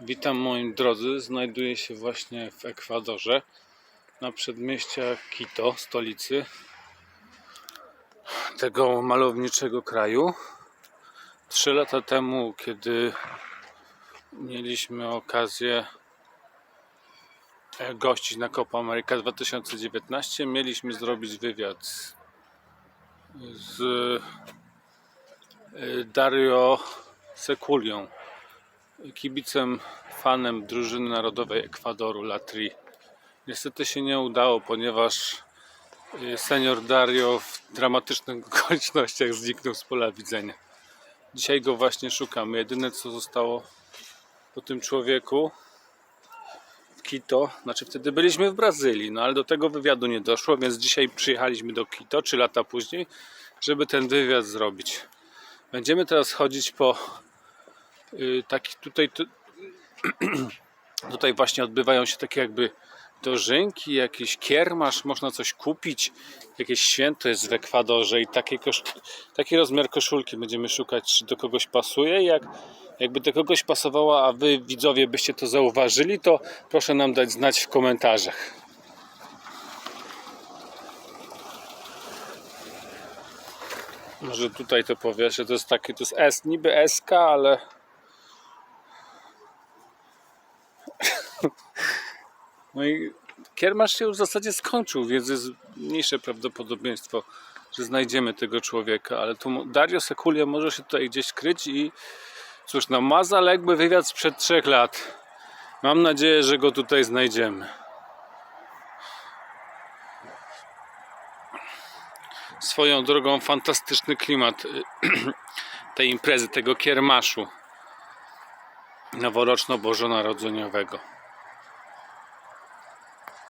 Witam moi drodzy, znajduję się właśnie w Ekwadorze na przedmieściach Quito, stolicy tego malowniczego kraju. Trzy lata temu, kiedy mieliśmy okazję e, gościć na Copa America 2019, mieliśmy zrobić wywiad z e, Dario Sekulią kibicem, fanem drużyny narodowej Ekwadoru Latri. Niestety się nie udało, ponieważ y, senior Dario w dramatycznych okolicznościach zniknął z pola widzenia. Dzisiaj go właśnie szukamy. Jedyne co zostało po tym człowieku w Quito, znaczy wtedy byliśmy w Brazylii, no ale do tego wywiadu nie doszło, więc dzisiaj przyjechaliśmy do Quito, trzy lata później, żeby ten wywiad zrobić. Będziemy teraz chodzić po taki tutaj tu- tutaj właśnie odbywają się takie jakby dożynki, jakiś kiermasz, można coś kupić, jakieś święto jest w Ekwadorze i kosz... taki rozmiar koszulki będziemy szukać, czy do kogoś pasuje. Jak, jakby do kogoś pasowała, a wy widzowie byście to zauważyli, to proszę nam dać znać w komentarzach. Może tutaj to powiesz, że to jest takie, to jest S, niby SK, ale No i kiermasz się już w zasadzie skończył, więc jest mniejsze prawdopodobieństwo, że znajdziemy tego człowieka, ale tu Dario Sekulia może się tutaj gdzieś kryć i cóż, no ma zaległy wywiad sprzed trzech lat. Mam nadzieję, że go tutaj znajdziemy. Swoją drogą fantastyczny klimat y, tej imprezy, tego kiermaszu noworoczno-bożonarodzeniowego.